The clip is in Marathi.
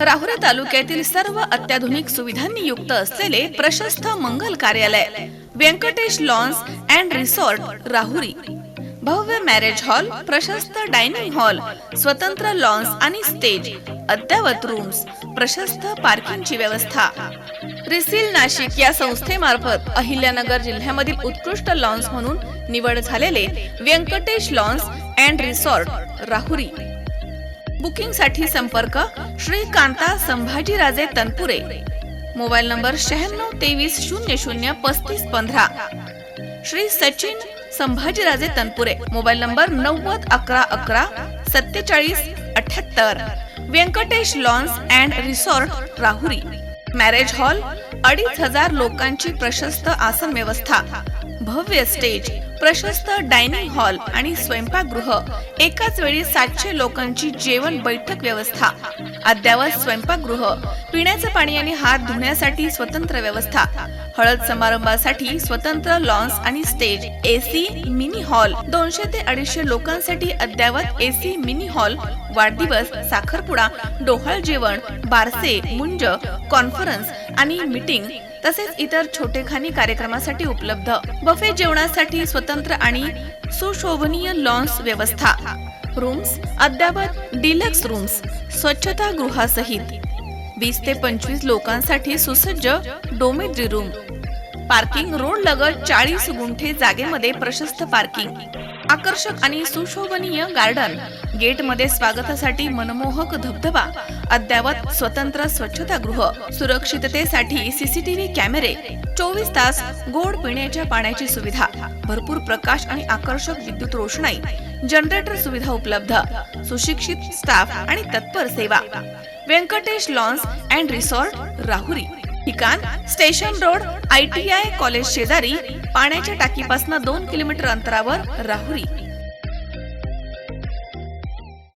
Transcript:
राहुरा तालुक्यातील सर्व अत्याधुनिक सुविधांनी युक्त असलेले प्रशस्त मंगल कार्यालय Vyankatesh lawns and resort Rahuri. भव्य मॅरेज हॉल प्रशस्त डायनिंग हॉल स्वतंत्र लॉन्स आणि स्टेज अद्ययावत रूम्स प्रशस्त पार्किंगची व्यवस्था. रिसील नाशिक या संस्थेमार्फत अहिल्यानगर जिल्ह्यामधील उत्कृष्ट लॉन्स म्हणून निवड झालेले Venkatesh lawns and resort Rahuri. बुकिंगसाठी संपर्क श्रीकांता संभाजीराजे तनपुरे. मोबाईल नंबर शहाण्णव तेवीस शून्य शून्य पस्तीस पंधरा. श्री सचिन संभाजीराजे तनपुरे. मोबाईल नंबर नव्वद अकरा अकरा सत्तेचाळीस अठ्याहत्तर. Venkatesh lawns and resort Rahuri. Marriage hall अडीच हजार लोकांची प्रशस्त आसन व्यवस्था. भव्य स्टेज. प्रशस्त डायनिंग हॉल आणि स्वयंपाकगृह एकाच वेळी सातशे लोकांची जेवण बैठक व्यवस्था. अद्ययावत स्वयंपाकगृह पिण्याचं पाणी आणि हात धुण्यासाठी स्वतंत्र व्यवस्था. हळद समारंभासाठी स्वतंत्र लॉन्स आणि स्टेज एसी मिनी हॉल. दोनशे ते अडीचशे लोकांसाठी अद्ययावत एसी मिनी हॉल वाढदिवस साखरपुडा डोहाळ जेवण बारसे मुंज कॉन्फरन्स आणि मीटिंग तसेच इतर छोटेखानी कार्यक्रमासाठी उपलब्ध. बफे जेवणासाठी स्वतंत्र आणि सुशोभनीय लॉन्स व्यवस्था. रूम्स अद्यावत डिलक्स रूम्स स्वच्छता गृहासहित. वीस ते पंचवीस लोकांसाठी सुसज्ज डोमेट्री रूम. पार्किंग रोड लगत चाळीस गुंठे जागेमध्ये प्रशस्त पार्किंग. आकर्षक आणि सुशोभनीय गार्डन. गेटमध्ये स्वागतासाठी मनमोहक धबधबा. अद्ययावत स्वतंत्र स्वच्छतागृह. सुरक्षिततेसाठी सीसीटीव्ही कॅमेरे. चोवीस तास गोड पिण्याच्या पाण्याची सुविधा. भरपूर प्रकाश आणि आकर्षक विद्युत रोषणाई. जनरेटर सुविधा उपलब्ध. सुशिक्षित स्टाफ आणि तत्पर सेवा. Venkatesh lawns and resort Rahuri. ठिकाण station road I T I college शेजारी पाण्याच्या टाकीपासून दोन किलोमीटर अंतरावर राहुरी.